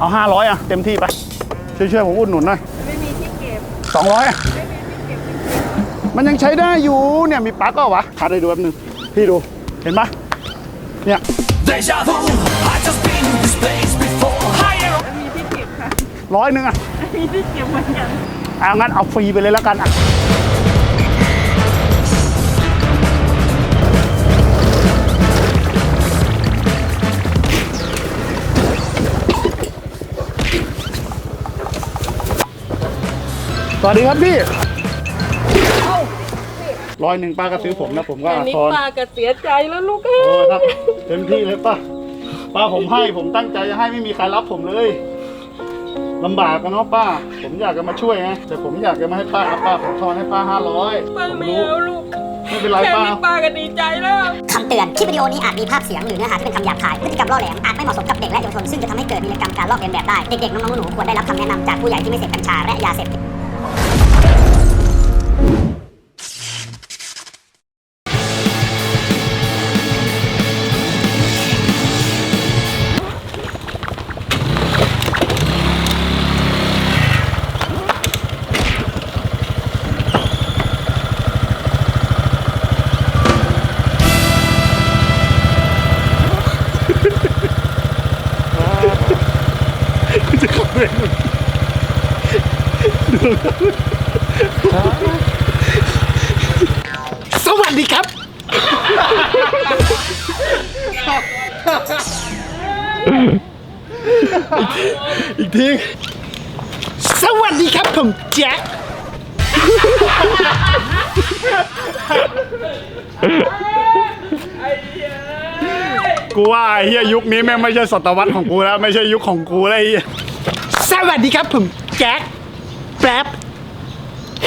เอาห้าร้อยอะ เต็มที่ไปช่วยช่วยๆผมอุดหนุนหน่อยไม่มีที่เก็บสองร้อยอะ ไม่มีที่เก็บจริงมันยังใช้ได้อยู่เนี่ยมีปลั๊กก็วะคัดให้ดูแป๊บนึง พี่ดูเห็นปะเนี่ย Deja vu, I just been in this place before. Higher ๆไม่มีที่เก็บค่ะร้อยหนึ่งอะ ไม่มีที่เก็บเหมือนกัน เอางั้นเอาฟรีไปเลยแล้วกันอะ วัสดีครับพี่ร้อยหนึ่งป้าก็ซื้อผมนะผมก็อันนี้ทอนป้าก็เสียใจแล้วลูกเอ้โอ้ยครับเต็มที่เลยป้าป้าผมให้ผมตั้งใจจะให้ไม่มีใครรับผมเลยลำบากกันเนาะป้า ผมอยากจะมาช่วยไงแต่ผมอยากจะมาให้ป้าครับป้าผมทอนให้ป้าห้าร้อยป้าผมไม่รู้เอาลูกไม่เป็นไรแค่ป้า นี้ป้าก็ดีใจแล้ว คำเตือน คลิปวิดีโอนี้อาจมีภาพเสียงหรือเนื้อหาที่เป็นคำหยาบคาย พฤติกรรมล่อแหลม อาจไม่เหมาะสมกับเด็กและเยาวชน ซึ่งจะทำให้เกิดวีรกรรมการลอกเลียนแบบได้ เด็กๆ น้องๆ หนูๆ ควรได้รับคำแนะนำจากผู้ใหญ่ที่ไม่เสพกัญชาและยาเสพติด สวัสดีครับ อีกทีสวัสดีครับผมแจ็คกูว่าไอ้เฮียยุคนี้แม่งไม่ใช่ศตวรรษของกูแล้ว ไม่ใช่ยุคของกูแล้วไอ้เฮียสวัสดีครับผมแจ็ค แป๊บ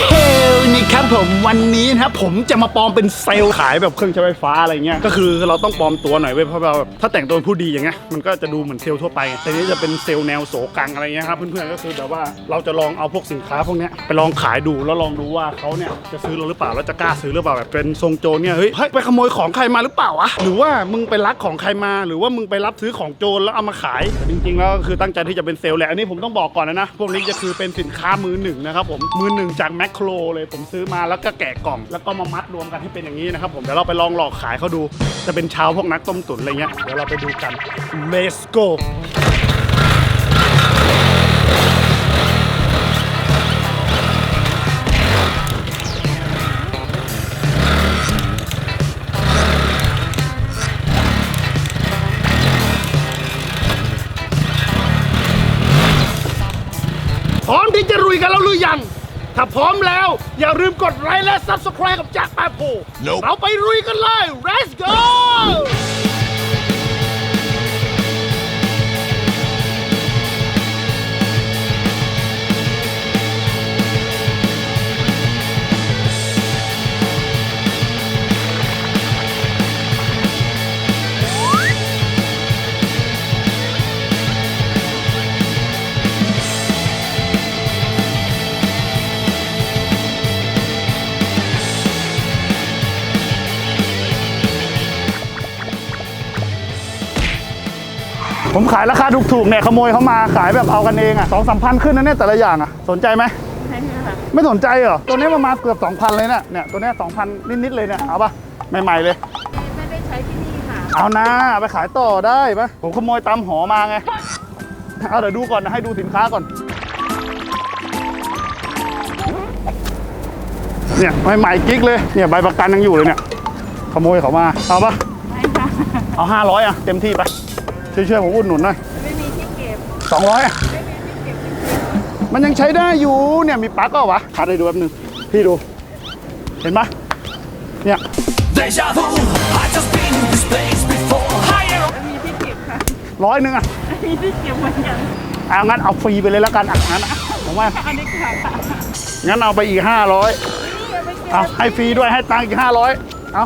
เฮลนี่ ครับผมวันนี้นะครับผมจะมาปลอมเป็นเซลล์ขายแบบเครื่องใช้ไฟฟ้าอะไรเงี้ยก็คือเราต้องปลอมตัวหน่อยเว้ยเพราะเราแบบถ้าแต่งตัวเป็นผู้ดีอย่างเงี้ยมันก็จะดูเหมือนเซลล์ทั่วไปไงแต่นี้จะเป็นเซลล์แนวโสกังอะไรเงี้ยครับเพื่อนๆก็คือแบบว่าเราจะลองเอาพวกสินค้าพวกเนี้ยไปลองขายดูแล้วลองดูว่าเขาเนี่ยจะซื้อเราหรือเปล่าแล้วจะกล้าซื้อหรือเปล่าแบบเป็นทรงโจรเนี่ยเฮ้ยเฮ้ยไปขโมยของใครมาหรือเปล่าวะหรือว่ามึงไปลักของใครมา หรือว่ามึงไปรับซื้อของโจรแล้วเอามาขายแต่จริงๆแล้วก็คือตั้งใจที่จะเป็นเซลล์แหละอันนี้ผมต้องบอกก่อนนะนะพวกนี้จะคือเป็นสินค้ามือหนึ่งนะครับผมมือหนึ่งจากแมคโครเลยผมซื้อมาแล้วก็แกะกล่อง แล้วก็มามัดรวมกันให้เป็นอย่างนี้นะครับผมเดี๋ยวเราไปลองหลอกขายเขาดู จะเป็นชาวพวกนักต้มตุ๋นอะไรเงี้ยเดี๋ยวเราไปดูกัน let's go ถ้าพร้อมแล้ว อย่าลืมกดไลค์และ Subscribe กับแจ็คแปบโพ Nope เราไปรุยกันเลย let's go ผมขายราคาถูกๆเนี่ยขโมยเขามาขายแบบเอากันเองอะสองสามพันขึ้นนะเนี่ยแต่ละอย่างอะสนใจไหมใช่ค่ะไม่สนใจเหรอตัวนี้ประมาณเกือบ 2,000 เลยเนี่ยเนี่ยตัวเนี้สองพันนิด ๆ เลยเนี่ยเอาปะใหม่ ๆ เลย ไม่ได้ใช้ที่นี่ค่ะ เอานะเอาไปขายต่อได้ปะผมขโมยตามหอมาไง เอาเดี๋ยวดูก่อนนะ ให้ดูสินค้าก่อน เนี่ยใหม่ๆกิ๊กเลย เนี่ยใบประกันยังอยู่เลยเนี่ย ขโมยเขามา เอาปะไม่ค่ะเอาห้าร้อยอะ เต็มที่ไป ช่วยๆผมอุดหนุนหน่อยไม่มีที่เก็บสองร้อยอะไม่มีที่เก็บจริงมันยังใช้ได้อยู่เนี่ยมีปลั๊กก็วะคัดให้ดูแป๊บนึงพี่ดู เห็นปะเนี่ย Deja vu, I just been in this place before. Higher ๆไม่มีที่เก็บค่ะร้อยหนึ่งอะไม่มีที่เก็บเหมือนกันเอางั้นเอาฟรีไปเลยแล้วกันอะงั้นอะผมว่าอันนี้ค่ะงั้นเอาไปอีกห้าร้อยนี่เอาไปเก็บเอาให้ฟรีด้วยให้ตังค์อีกห้าร้อยเอา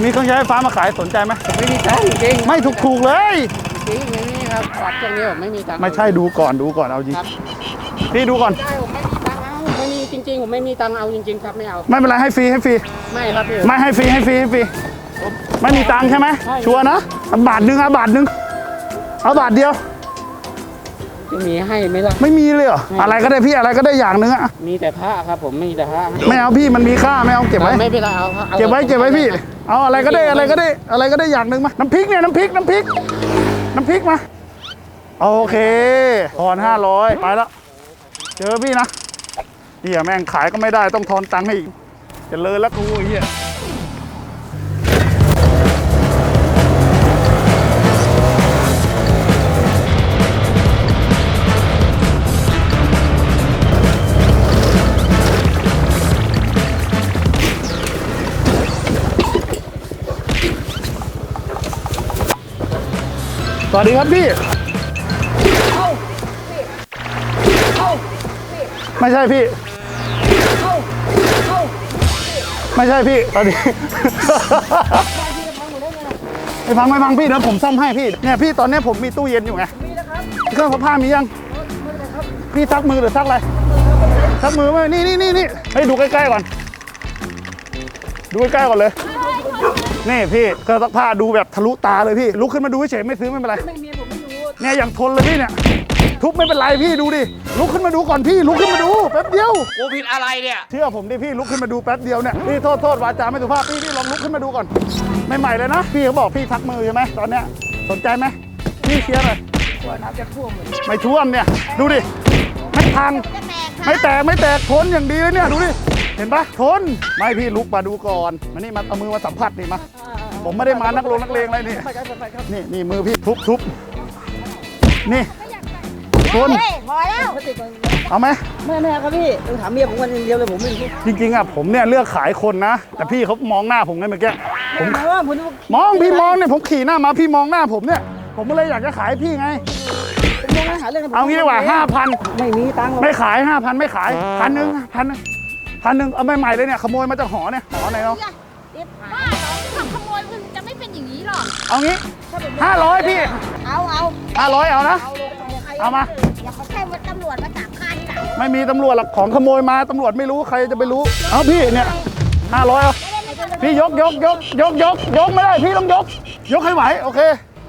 มมีเครื่องใช้ไฟฟ้ามาขายสนใจไหมไม่มีตังค์จริงไม่ถูกถูกๆเลย จริงไม่มีครับปัดอย่างเดียวไม่มีตังค์ ไม่ใช่ดูก่อนดูก่อนเอาจริงครับ พี่ดูก่อน ได้ผมไม่มีตังค์เอาไม่มีจริงๆผมไม่มีตังค์เอาจริงๆครับไม่เอาไม่เป็นไรให้ฟรีให้ฟรีไม่ครับพี่ ไม่ให้ฟรีให้ฟรีให้ฟรีไม่มีตังค์ใช่ไหมใช่ ชัวร์นะเอาบาทหนึ่งเอาบาทหนึ่งเอาบาทเดียว จะมีให้ไหมล่ะ ไม่มีเลยเหรออะไรก็ได้พี่อะไรก็ได้อย่างหนึ่งอะมีแต่ผ้าครับผมมีแต่ผ้าไม่เอาพี่มันมีค่าไม่เอาเก็บไว้ ไม่เป็นไรเอาอาเก็บไว้เก็บไว้พี่ เอาอะไรก็ได้อะไรก็ได้อะไรก็ได้อย่างหนึ่งมาน้ำพริกเนี่ยน้ำพริกน้ำพริก น้ำพริกมา โอเคทอนห้าร้อยไปแล้ว เจอพี่นะเฮียแม่งขายก็ไม่ได้ต้องทอนตังค์ให้อีกเจะเลยแล้วกูไอ้เฮีย สวัสดีครับพี่ ไม่ใช่พี่ ไม่ใช่พี่ตอนนี้ไม่พังไม่พังพี่เดี๋ยวผมซ่อมให้พี่ เนี่ยพี่ตอนเนี้ยผมมีตู้เย็นอยู่ไง เครื่องซักผ้ามียัง พี่ซักมือหรือซักอะไร ซักมือไหมนี่นี่นี่นี่ให้ดูใกล้ๆก่อน ดูใกล้ๆก่อนเลย นี่พี่เครื่องซักผ้าดูแบบทะลุตาเลยพี่ลุกขึ้นมาดูเฉยๆไม่ซื้อไม่เป็นไรเนี่ยอย่างทนเลยพี่เนี่ยทุบไม่เป็นไรพี่ดูดิลุกขึ้นมาดูก่อนพี่ลุกขึ้นมาดูแป๊บเดียวกูผิดอะไรเนี่ยเชื่อผมดิพี่ลุกขึ้นมาดูแป๊บเดียวเนี่ยพี่โทษโทษวาจาไม่สุภาพพี่พี่ลองลุกขึ้นมาดูก่อนใหม่ๆเลยนะพี่เขาบอกพี่ทักมือใช่ไหมตอนเนี้ยสนใจไหมพี่เชียร์หน่อยไม่ท่วมเนี่ยดูดิไม่พัง ไม่แตกไม่แตกทนอย่างดีเลยเนี่ยดูดิเห็นปะทนไม่พี่ลุกมาดูก่อนมานี่มาเอามือมาสัมผัสนี่มาผมไม่ได้มานักลงนักเลงอะไรนี่นี่นี่มือพี่ทุบทุบนี่ทนพอแล้วเอาไหมไม่ไม่ครับพี่ต้องถามเมียผมคนอย่างเดียวเลยผมไม่รู้จริงๆอะผมเนี่ยเลือกขายคนนะ แต่พี่เขามองหน้าผมไงเมื่อกี้ผมหมายว่าผมมองพี่มองเนี่ยผมขี่หน้ามาพี่มองหน้าผมเนี่ย ผมก็เลยอยากจะขายให้พี่ไงผมมอง หาเรื่องเอางี้ดีกว่าห้าพันไม่มีตังค์หรอกไม่ขายห้าพันไม่ขายพันหนึ่งพันหนึ่งพันหนึ่งเอาใหม่ๆเลยเนี่ยขโมยมาจากหอเนี่ยหอไหนเนาะบ้าเหรอทำขโมยมันจะไม่เป็นอย่างนี้หรอกเอางี้ห้าร้อยพี่เอาเอาห้าร้อยเอานะ เอามา อย่าเขาแค่ตำรวจมาจับคาที่หลังไม่มีตำรวจหรอกของขโมยมาตำรวจไม่รู้ใครจะไปรู้ เอาพี่เนี่ยห้าร้อยเอาพี่ยกยกยกยกยกยกไม่ได้พี่ต้องยก ยกให้ไหวโอเค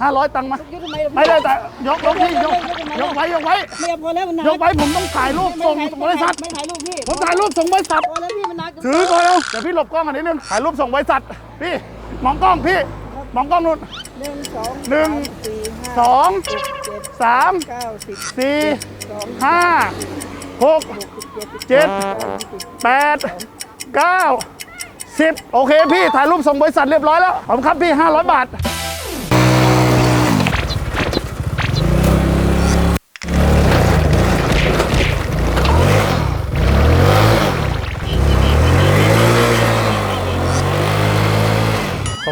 ห้าร้อยตังค์มา ยกทำไมไม่ได้แต่ยกยกพี่ยกยกไว้ยกไว้เมียพอแล้วมันนานยกไว้ผมต้องถ่ายรูปส่งบริษัท ไม่ถ่ายรูปพี่ผมถ่ายรูปส่งบริษัท พอแล้วพี่มันนานเกินถือก่อนเร็วเดี๋ยวพี่หลบกล้องอันนี้นึงถ่ายรูปส่งบริษัท พี่มองกล้องพี่มองกล้องนู่นหนึ่งสองหนึ่งสี่ห้าสองเจ็ดสามเก้าสิบสี่สองห้าหกเจ็ดแปดเก้าสิบโอเคพี่ถ่ายรูปส่งบริษัทเรียบร้อยแล้วขอบคุณครับพี่ 500 บาท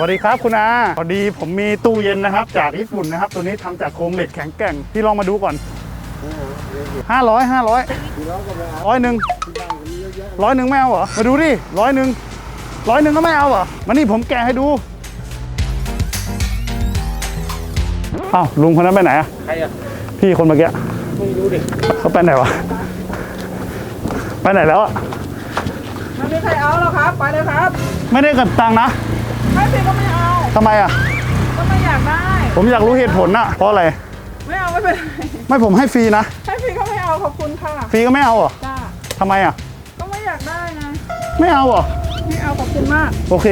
วัสดีครับคุณอาพอดีผมมีตู้เย็นนะครับ จากญี่ปุ่นนะครับ ตัวนี้ทำจากโครงเหล็กแข็งแกร่งพี่ลองมาดูก่อนห้าร้อยห้าร้อยร้อยหนึ่งร้อยหนึ่งไม่เอาเหรอมาดูดิร้อยหนึ่งร้อยหนึ่งก็ไม่เอาเหรอมานี่ผมแกะให้ดูอ้าวลุงคนนั้นไปไหนอะใครอะพี่คนเมื่อกี้ไม่รู้ดิเขาไปไหนวะไปไหนแล้วอะไม่มีใครเอาหรอกครับไปเลยครับ ไม่ได้เกับตังค์นะ ไม่พี่ก็ไม่เอาทำไมอะก็ไม่อยากได้ ผมอยากรู้เหตุผลนะเพราะอะไร ไม่เอาไม่เป็นไรไม่ผมให้ฟรีนะ ให้พี่ก็ไม่เอาขอบคุณค่ะฟรีก็ไม่เอาเหรอจ้าทำไมอะก็ไม่อยากได้ไงไม่เอาเหรอ ไม่เอาขอบคุณมากโอเค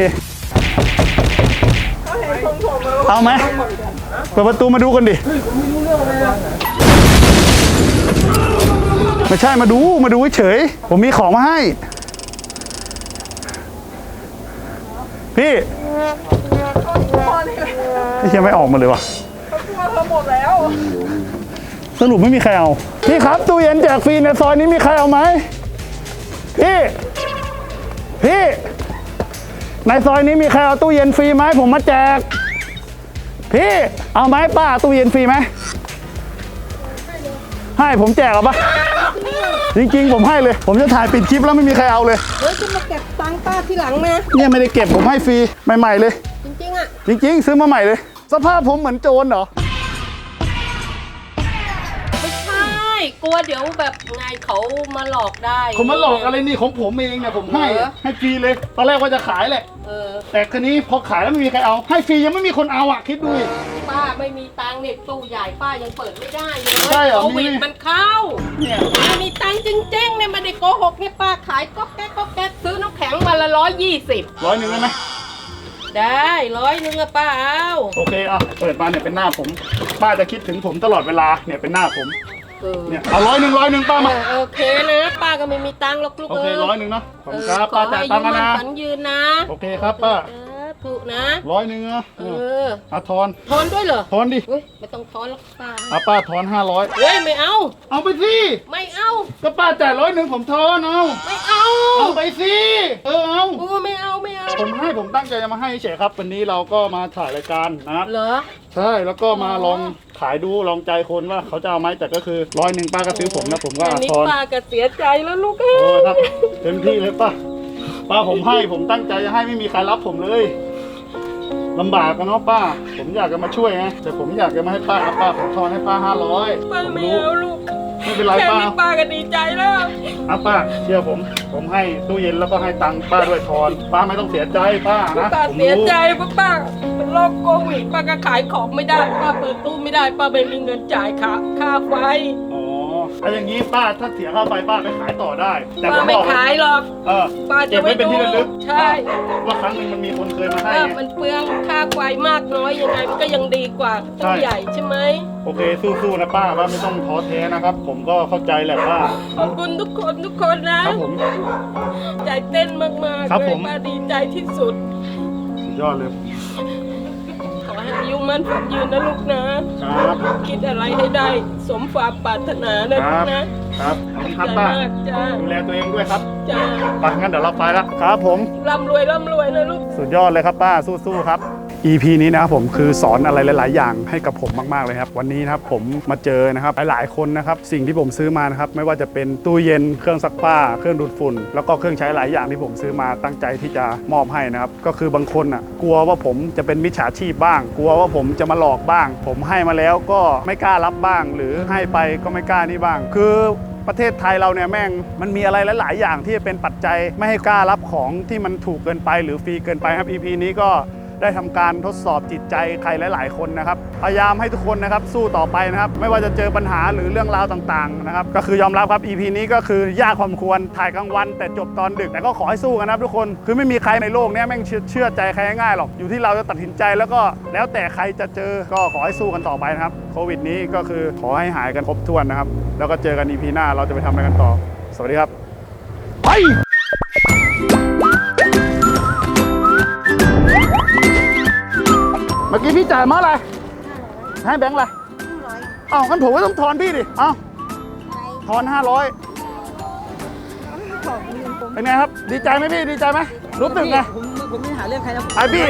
ก็เห็นทรงผมแล้วเอาไหม เปิดประตูมาดูกันดิ ไม่ใช่มาดูมาดูเฉยๆผมมีของมาให้ พี่ พอนี่เลยพี่ยังไม่ออกมาเลยวะเขากลัวเธอหมดแล้วสรุปไม่มีใครเอาพี่ครับตู้เย็นแจกฟรีในซอยนี้มีใครเอาไหมพี่พี่ในซอยนี้มีใครเอาตู้เย็นฟรีไหมผมมาแจก พี่เอาไหมป้าตู้เย็นฟรีไหมให้ผมแจกเอาปะ จริงๆ ผมให้เลย ผมจะถ่ายปิดคลิปแล้วไม่มีใครเอาเลย เฮ้ยจะมาเก็บตังค์ป้าที่หลังนะ เนี่ยไม่ได้เก็บผมให้ฟรีใหม่ๆเลยอะ จริงๆ ซื้อมาใหม่เลย สภาพผมเหมือนโจรเหรอ ไม่ใช่ กลัวเดี๋ยวแบบไงเขามาหลอกได้ ผมมาหลอกอะไรนี่ของผมเองเนี่ยผมให้เหรอ ให้ฟรีเลย ตอนแรกว่าจะขายแหละ เออ แต่คืนนี้พอขายแล้วไม่มีใครเอา ให้ฟรียังไม่มีคนเอาอะคิดดูดิ ป้าไม่มีตังค์เนี่ยตู้ใหญ่ป้ายังเปิดไม่ได้เลยใช่เหรอโควิดมี มันเข้าเนี่ยไม่มีตังค์จริงๆเนี่ยไมันได้โกหกเนี่ยป้าขายก็แก๊กก็แก๊กซื้อน้ำแข็งมาละร้อยยี่สิบร้อยหนึ่งได้ไหมได้ร้อยนึงอะป้าเอาโอเคอะเปิดมาเนี่ยเป็นหน้าผม ป้าจะคิดถึงผมตลอดเวลาเนี่ยเป็นหน้าผมเออเนี่ยเอาร้อยหนึ่งร้อยหนึ่งป้ามา เออโอเคนะป้าก็ไม่มีตังค์หรอกลูกโอเคเอ้ยร้อยหนึ่งเนาะขอบคุณเอคอรับขป้าอจ่ายให้ตังค์ยืกันนนะ ฝันยืนนะ โอเคครับป้า เออ ถูกนะร้อยหนึ่งอะเออเอาทอนทอนด้วยเหรอทอนดิเฮ้ยไม่ต้องทอนหรอกป้าเอาป้าทอนห้าร้อยเฮ้ยไม่เอา เอาไปสิไม่เอาก็ป้าจ่ายร้อยหนึ่งผมทอนเอาไม่เอาเอาไปสิเออเอาโอ้ไม่เอาไม่เอาผมให้ผมตั้งใจจะมาให้เฉยครับ วันนี้เราก็มาถ่ายรายการนะครับ เหรอ ใช่แล้วก็มาลองขายดูลองใจคนว่าเขาจะเอาไหมแต่ก็คือร้อยหนึ่งป้าก็ซื้อผมนะผมก็อันนี้ทอนป้าก็เสียใจแล้วลูกเอ้เออยครับเต็มที่เลยป้าป้าผมให้ผมตั้งใจจะให้ไม่มีใครรับผมเลย ลำบากกันเนาะป้า ผมอยากจะมาช่วยไงแต่ผมอยากจะมาให้ป้าครับป้าผมทอนให้ป้าห้าร้อยป้าผมไม่รู้เอาลูกไม่เป็นไรแค่ป้านี้ป้าก็ดีใจแล้ว อะป้าเชื่อผม ผมให้ตู้เย็นแล้วก็ให้ตังค์ป้าด้วยทอนป้าไม่ต้องเสียใจป้านะป้าผมเสียรู้ใจเพราะป้าเป็นโรคโควิดป้าก็ขายของไม่ได้ ป้าเปิดตู้ไม่ได้ ป้าไม่มีเงินจ่ายค่าค่าไฟอ๋อ ถ้าอย่างนี้ป้าถ้าเสียค่าไฟป้าไปขายต่อได้ แต่ผป้ามไม่บอกขายหรอกเออ ป้าเก็จะบไว้ไว้เป็นดูที่ระลึก ใช่ว่าครั้งหนึ่งมันมีคนเคยมาให้ถ้าไง มันเปลืองค่าไฟมากน้อยยังไงมันก็ยังดีกว่าใช่ตู้ใหญ่ใช่ไหมโอเคสู้ๆนะป้าป้าไม่ต้องท้อแท้นะครับ ผมก็เข้าใจแหละป้าขอบคุณทุกคนทุกคนนะ ครับผม ใจเต้นมากๆครับเลผยม ป้าดีใจที่สุด สุดยอดเลยข อให้อายุมันฝันยืนนะลูกนะ ครับ คิดอะไรให้ได้ สมความปรารถนานะคลูรักบนะครับขอบคุณดีครับใจป้ามากจ้าดูแลตัวเองด้วยครับจ้าไปงั้นเดี๋ยวเราไปแล้วครับผมร่ำรวยร่ำรวยนะลูก สุดยอดเลยครับป้าสู้ๆครับ EP นี้นะครับผมคือสอนอะไรหลาย ๆ อย่างให้กับผมมาก ๆ เลยครับ วันนี้นะครับผมมาเจอนะครับหลาย ๆ คนนะครับสิ่งที่ผมซื้อมานะครับไม่ว่าจะเป็นตู้เย็นเครื่องซักผ้า เครื่องดูดฝุ่น แล้วก็เครื่องใช้หลายอย่างที่ผมซื้อมาตั้งใจที่จะมอบให้นะครับก็คือบางคนอะกลัวว่าผมจะเป็นมิจฉาชีพบ้าง กลัวว่าผมจะมาหลอกบ้าง ผมให้มาแล้วก็ไม่กล้ารับบ้าง หรือให้ไปก็ไม่กล้านี่บ้าง คือประเทศไทยเราเนี่ยแม่งมันมีอะไรหลาย ๆ อย่างที่เป็นปัจจัย ไม่ให้กล้ารับของที่มันถูกเกินไป หรือฟรีเกินไปครับ EP นี้ก็ ได้ทำการทดสอบจิตใจใครหลาย ๆ คนนะครับ พยายามให้ทุกคนนะครับสู้ต่อไปนะครับ ไม่ว่าจะเจอปัญหาหรือเรื่องราวต่าง ๆ นะครับ ก็คือยอมรับครับ EP นี้ก็คือยากความควรถ่ายกลางวัน แต่จบตอนดึก แต่ก็ขอให้สู้กันนะครับทุกคน คือไม่มีใครในโลกนี้แม่งเชื่อเชื่อใจใครง่ายๆหรอก อยู่ที่เราจะตัดสินใจแล้วก็แล้วแต่ใครจะเจอ ก็ขอให้สู้กันต่อไปนะครับ โควิดนี้ก็คือขอให้หายกันครบถ้วนนะครับ แล้วก็เจอกัน EP หน้าเราจะไปทำอะไรกันต่อ สวัสดีครับไป พี่จ่ายมาอะไรให้แบงค์อะไรอ้าวงั้นผมก็ต้องทอนพี่ดิอ้าวทอนห้าร้อยเป็นไงครับ ดีใจไหมพี่ ดีใจไหมรู้สึกไงผมผมไม่หาเรื่องใครนะไอพี่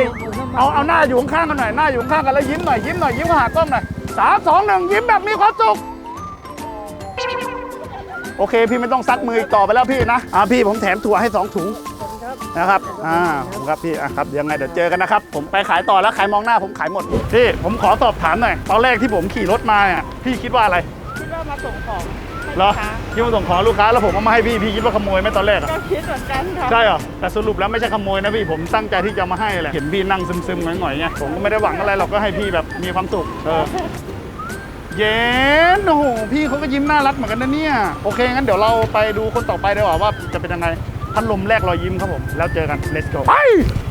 เอาเอาหน้าอยู่ข้างๆกันหน่อย หน้าอยู่ข้างๆกันแล้วยิ้มหน่อย ยิ้มหน่อย ยิ้มเข้าหากล้องหน่อยสามสองหนึ่งยิ้มแบบมีความสุขโอเค พี่ไม่ต้องซักมืออีกต่อไปแล้วพี่นะ อ่าพี่ผมแถมถั่วให้สองถุง นะครับ อ่าผมครับพี่ อะครับยังไงเดี๋ยวเจอกันนะครับ ผมไปขายต่อแล้วใครมองหน้าผมขายหมด พี่ ผมขอสอบถามหน่อย ตอนแรกที่ผมขี่รถมาเนี่ยพี่คิดว่าอะไร คิดว่ามาส่งของให้เหรลูอกค้าที่มาส่งของลูกค้าแล้วผมเอามาให้พี่ พี่คิดว่าขโมยไหมตอนแรกอะก็คิดเหมือนกันครับใช่เหรอ แต่สรุปแล้วไม่ใช่ขโมยนะพี่ ผมตั้งใจที่จะมาให้แหละ เห็นพี่นั่งซึมๆหน่อยๆไง ผมก็ไม่ได้หวังอะไรหรอกก็ให้พี่แบบมีความสุข เออ เย็นโอ้โหพี่เขาก็ยิ้มน่ารักเหมือนกันนะเนี่ย โอเคงั้นเดี๋ยวเราไปดูคนต่อไปดีกว่าว่าจะเป็นยังไง พัดลมแรกรอยยิ้มครับผม แล้วเจอกัน let's go ไป